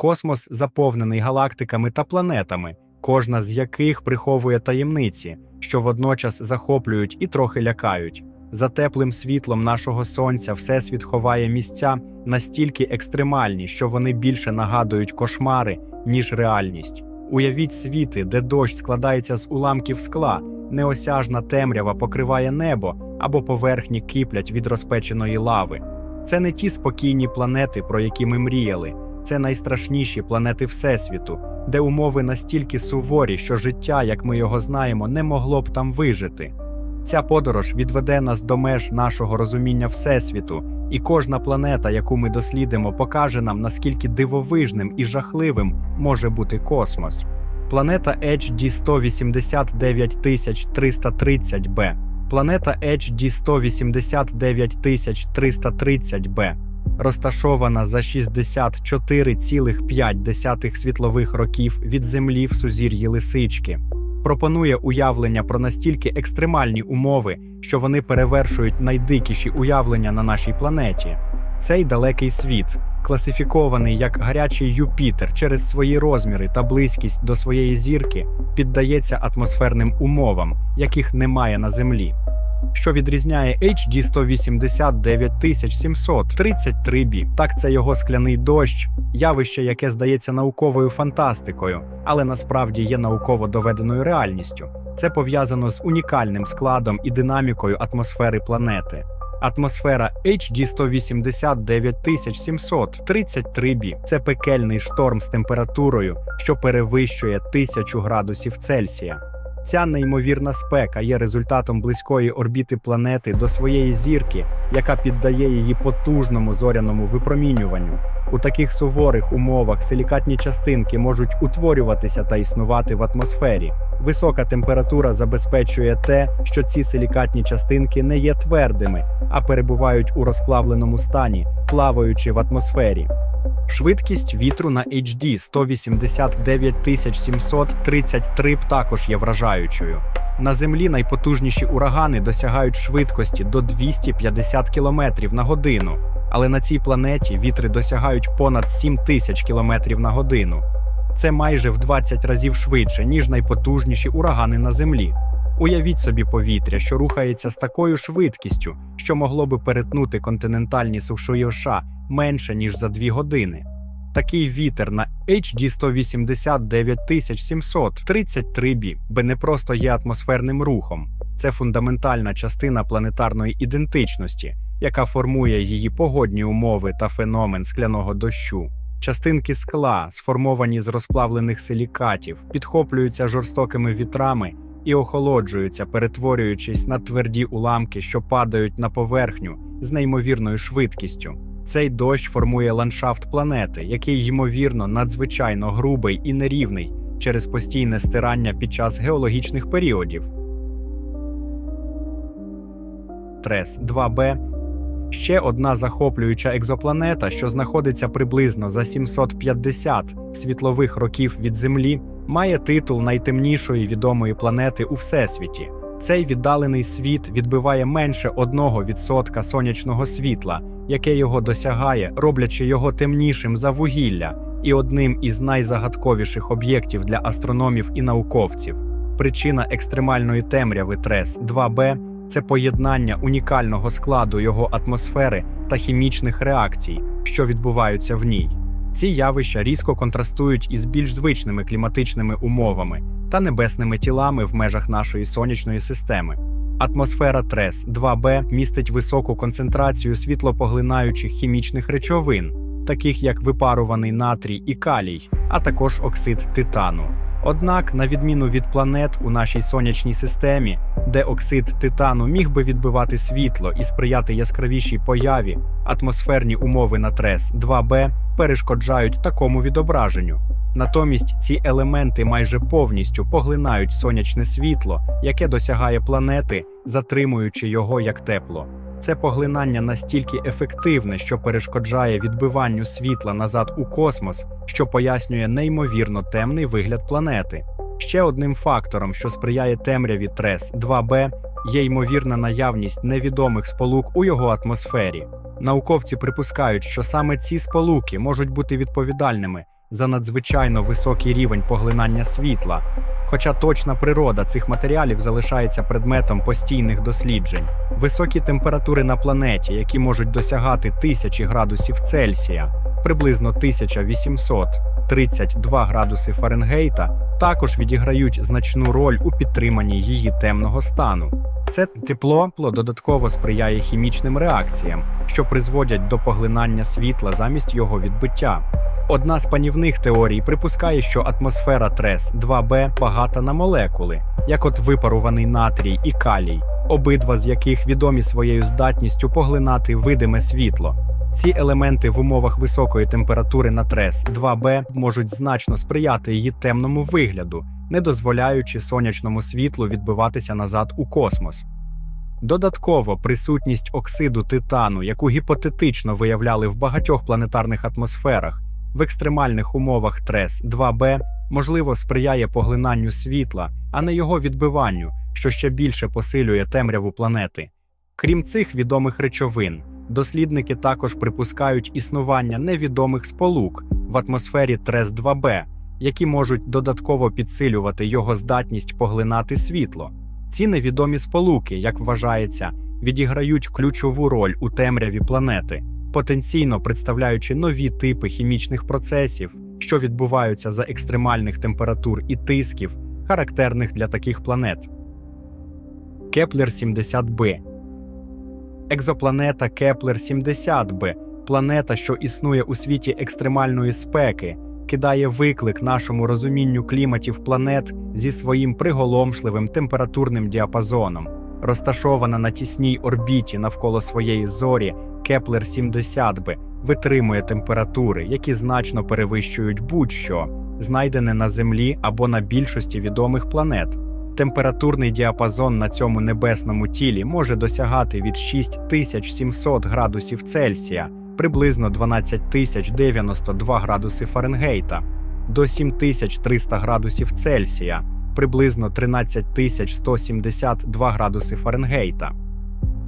Космос заповнений галактиками та планетами, кожна з яких приховує таємниці, що водночас захоплюють і трохи лякають. За теплим світлом нашого сонця Всесвіт ховає місця настільки екстремальні, що вони більше нагадують кошмари, ніж реальність. Уявіть світи, де дощ складається з уламків скла, неосяжна темрява покриває небо або поверхні киплять від розпеченої лави. Це не ті спокійні планети, про які ми мріяли, це найстрашніші планети Всесвіту, де умови настільки суворі, що життя, як ми його знаємо, не могло б там вижити. Ця подорож відведе нас до меж нашого розуміння Всесвіту, і кожна планета, яку ми дослідимо, покаже нам, наскільки дивовижним і жахливим може бути космос. Планета HD 189330 b Планета HD 189330 b розташована за 64,5 світлових років від Землі в сузір'ї Лисички. Пропонує уявлення про настільки екстремальні умови, що вони перевершують найдикіші уявлення на нашій планеті. Цей далекий світ, класифікований як гарячий Юпітер через свої розміри та близькість до своєї зірки, піддається атмосферним умовам, яких немає на Землі. Що відрізняє HD 189733 b Так це його скляний дощ, явище, яке здається науковою фантастикою, але насправді є науково доведеною реальністю. Це пов'язано з унікальним складом і динамікою атмосфери планети. Атмосфера HD 189733 b це пекельний шторм з температурою, що перевищує 1000 градусів Цельсія. Ця неймовірна спека є результатом близької орбіти планети до своєї зірки, яка піддає її потужному зоряному випромінюванню. У таких суворих умовах силікатні частинки можуть утворюватися та існувати в атмосфері. Висока температура забезпечує те, що ці силікатні частинки не є твердими, а перебувають у розплавленому стані, плаваючи в атмосфері. Швидкість вітру на HD 189733 також є вражаючою. На землі найпотужніші урагани досягають швидкості до 250 км на годину, але на цій планеті вітри досягають понад 7000 км на годину. Це майже в 20 разів швидше, ніж найпотужніші урагани на землі. Уявіть собі повітря, що рухається з такою швидкістю, що могло би перетнути континентальні сушої США менше ніж за 2 години. Такий вітер на HD 189733 b би не просто є атмосферним рухом, це фундаментальна частина планетарної ідентичності, яка формує її погодні умови та феномен скляного дощу. Частинки скла, сформовані з розплавлених силікатів, підхоплюються жорстокими вітрами і охолоджуються, перетворюючись на тверді уламки, що падають на поверхню з неймовірною швидкістю. Цей дощ формує ландшафт планети, який, ймовірно, надзвичайно грубий і нерівний через постійне стирання під час геологічних періодів. Трес 2Б ще одна захоплююча екзопланета, що знаходиться приблизно за 750 світлових років від Землі, має титул найтемнішої відомої планети у всесвіті. Цей віддалений світ відбиває менше 1% сонячного світла, яке його досягає, роблячи його темнішим за вугілля і одним із найзагадковіших об'єктів для астрономів і науковців. Причина екстремальної темряви Трес 2Б це поєднання унікального складу його атмосфери та хімічних реакцій, що відбуваються в ній. Ці явища різко контрастують із більш звичними кліматичними умовами та небесними тілами в межах нашої сонячної системи. Атмосфера Трес 2Б містить високу концентрацію світлопоглинаючих хімічних речовин, таких як випаруваний натрій і калій, а також оксид титану. Однак, на відміну від планет у нашій сонячній системі, де оксид титану міг би відбивати світло і сприяти яскравішій появі, атмосферні умови на трес 2Б перешкоджають такому відображенню. Натомість ці елементи майже повністю поглинають сонячне світло, яке досягає планети, затримуючи його як тепло. Це поглинання настільки ефективне, що перешкоджає відбиванню світла назад у космос, що пояснює неймовірно темний вигляд планети. Ще одним фактором, що сприяє темряві Трес 2Б, є ймовірна наявність невідомих сполук у його атмосфері. Науковці припускають, що саме ці сполуки можуть бути відповідальними за надзвичайно високий рівень поглинання світла. Хоча точна природа цих матеріалів залишається предметом постійних досліджень. Високі температури на планеті, які можуть досягати тисячі градусів Цельсія, приблизно 1832 градуси Фаренгейта, також відіграють значну роль у підтриманні її темного стану. Це тепло додатково сприяє хімічним реакціям, що призводять до поглинання світла замість його відбиття. Одна з панівних теорій припускає, що атмосфера трес 2Б багата на молекули, як от випаруваний натрій і калій, обидва з яких відомі своєю здатністю поглинати видиме світло. Ці елементи в умовах високої температури на трес 2Б можуть значно сприяти її темному вигляду, не дозволяючи сонячному світлу відбиватися назад у космос. Додатково присутність оксиду титану, яку гіпотетично виявляли в багатьох планетарних атмосферах, в екстремальних умовах трес 2Б можливо сприяє поглинанню світла, а не його відбиванню, що ще більше посилює темряву планети. Крім цих відомих речовин, дослідники також припускають існування невідомих сполук в атмосфері трес 2Б, які можуть додатково підсилювати його здатність поглинати світло. Ці невідомі сполуки, як вважається, відіграють ключову роль у темряві планети, потенційно представляючи нові типи хімічних процесів, що відбуваються за екстремальних температур і тисків, характерних для таких планет. Кеплер 70b Екзопланета Кеплер 70b планета, що існує у світі екстремальної спеки, кидає виклик нашому розумінню кліматів планет зі своїм приголомшливим температурним діапазоном. Розташована на тісній орбіті навколо своєї зорі, Кеплер 70b витримує температури, які значно перевищують будь-що, знайдене на Землі або на більшості відомих планет. Температурний діапазон на цьому небесному тілі може досягати від 6700 градусів Цельсія, приблизно 12092 градуси Фаренгейта, до 7300 градусів Цельсія, приблизно 13172 градуси Фаренгейта.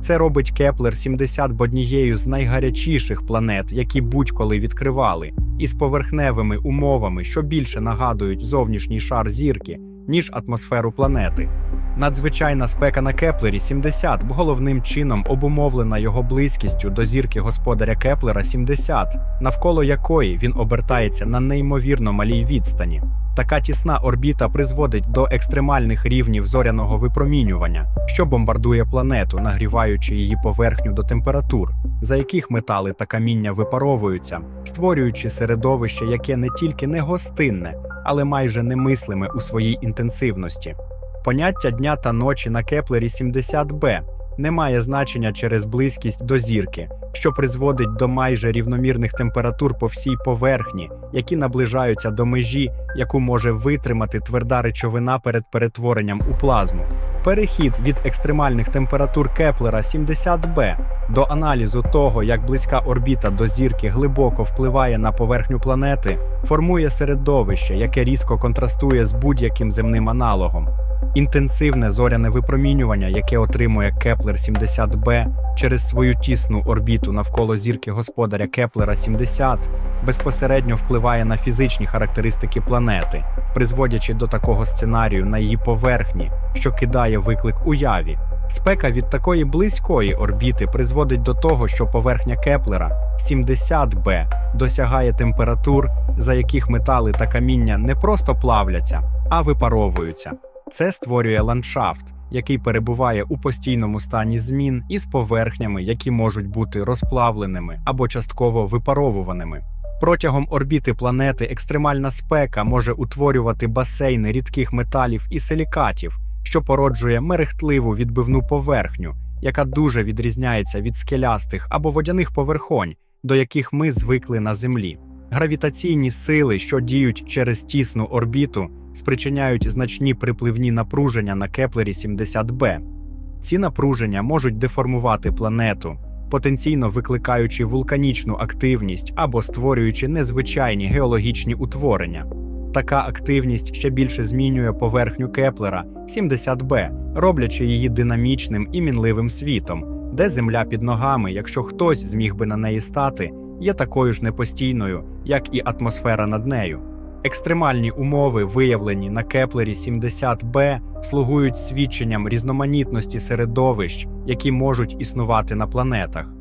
Це робить Кеплер 70 однією з найгарячіших планет, які будь-коли відкривали, із поверхневими умовами, що більше нагадують зовнішній шар зірки, ніж атмосферу планети. Надзвичайна спека на Кеплері 70 головним чином обумовлена його близькістю до зірки господаря Кеплера 70, навколо якої він обертається на неймовірно малій відстані. Така тісна орбіта призводить до екстремальних рівнів зоряного випромінювання, що бомбардує планету, нагріваючи її поверхню до температур, за яких метали та каміння випаровуються, створюючи середовище, яке не тільки не гостинне, але майже немислиме у своїй інтенсивності. Поняття дня та ночі на Кеплері 70b не має значення через близькість до зірки, що призводить до майже рівномірних температур по всій поверхні, які наближаються до межі, яку може витримати тверда речовина перед перетворенням у плазму. Перехід від екстремальних температур Кеплера 70b до аналізу того, як близька орбіта до зірки глибоко впливає на поверхню планети, формує середовище, яке різко контрастує з будь-яким земним аналогом. Інтенсивне зоряне випромінювання, яке отримує Кеплер 70b через свою тісну орбіту навколо зірки господаря Кеплера 70, безпосередньо впливає на фізичні характеристики планети, призводячи до такого сценарію на її поверхні, що кидає виклик уяві. Спека від такої близької орбіти призводить до того, що поверхня Кеплера 70b досягає температур, за яких метали та каміння не просто плавляться, а випаровуються. Це створює ландшафт, який перебуває у постійному стані змін із поверхнями, які можуть бути розплавленими або частково випаровуваними. Протягом орбіти планети екстремальна спека може утворювати басейни рідких металів і силікатів, що породжує мерехтливу відбивну поверхню, яка дуже відрізняється від скелястих або водяних поверхонь, до яких ми звикли на Землі. Гравітаційні сили, що діють через тісну орбіту, спричиняють значні припливні напруження на Кеплері 70b. Ці напруження можуть деформувати планету, потенційно викликаючи вулканічну активність або створюючи незвичайні геологічні утворення. Така активність ще більше змінює поверхню Кеплера 70b, роблячи її динамічним і мінливим світом, де земля під ногами, якщо хтось зміг би на неї стати, є такою ж непостійною, як і атмосфера над нею. Екстремальні умови, виявлені на Кеплері 70b, слугують свідченням різноманітності середовищ, які можуть існувати на планетах.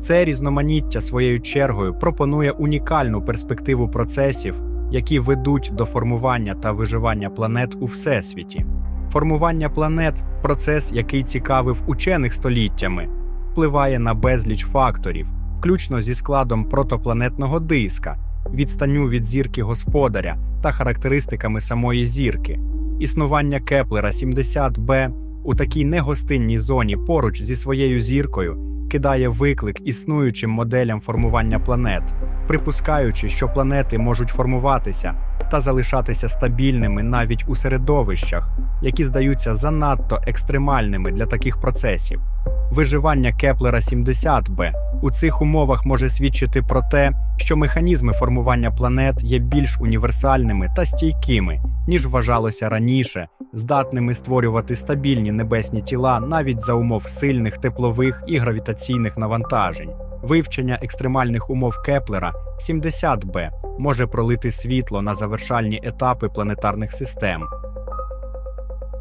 Це різноманіття своєю чергою пропонує унікальну перспективу процесів, які ведуть до формування та виживання планет у всесвіті. Формування планет процес, який цікавив учених століттями, впливає на безліч факторів, включно зі складом протопланетного диска, відстанню від зірки господаря та характеристиками самої зірки. Існування Кеплера 70b у такій негостинній зоні поруч зі своєю зіркою кидає виклик існуючим моделям формування планет, припускаючи, що планети можуть формуватися та залишатися стабільними навіть у середовищах, які здаються занадто екстремальними для таких процесів. Виживання Кеплера 70b у цих умовах може свідчити про те, що механізми формування планет є більш універсальними та стійкими, ніж вважалося раніше, здатними створювати стабільні небесні тіла навіть за умов сильних теплових і гравітаційних навантажень. Вивчення екстремальних умов Кеплера 70b може пролити світло на завершальні етапи планетарних систем.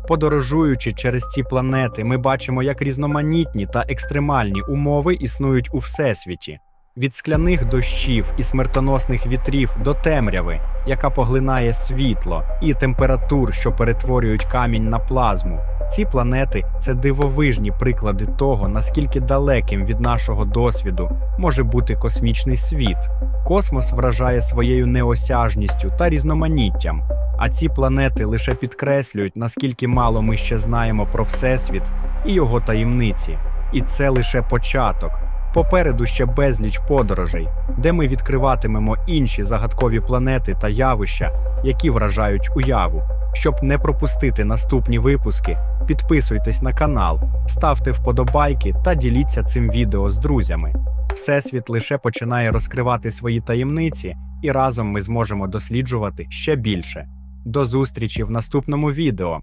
Подорожуючи через ці планети, ми бачимо, як різноманітні та екстремальні умови існують у всесвіті. Від скляних дощів і смертоносних вітрів до темряви, яка поглинає світло, і температур, що перетворюють камінь на плазму. Ці планети це дивовижні приклади того, наскільки далеким від нашого досвіду може бути космічний світ. Космос вражає своєю неосяжністю та різноманіттям, а ці планети лише підкреслюють, наскільки мало ми ще знаємо про Всесвіт і його таємниці. І це лише початок. Попереду ще безліч подорожей, де ми відкриватимемо інші загадкові планети та явища, які вражають уяву. Щоб не пропустити наступні випуски, підписуйтесь на канал, ставте вподобайки та діліться цим відео з друзями. Всесвіт лише починає розкривати свої таємниці, і разом ми зможемо досліджувати ще більше. До зустрічі в наступному відео.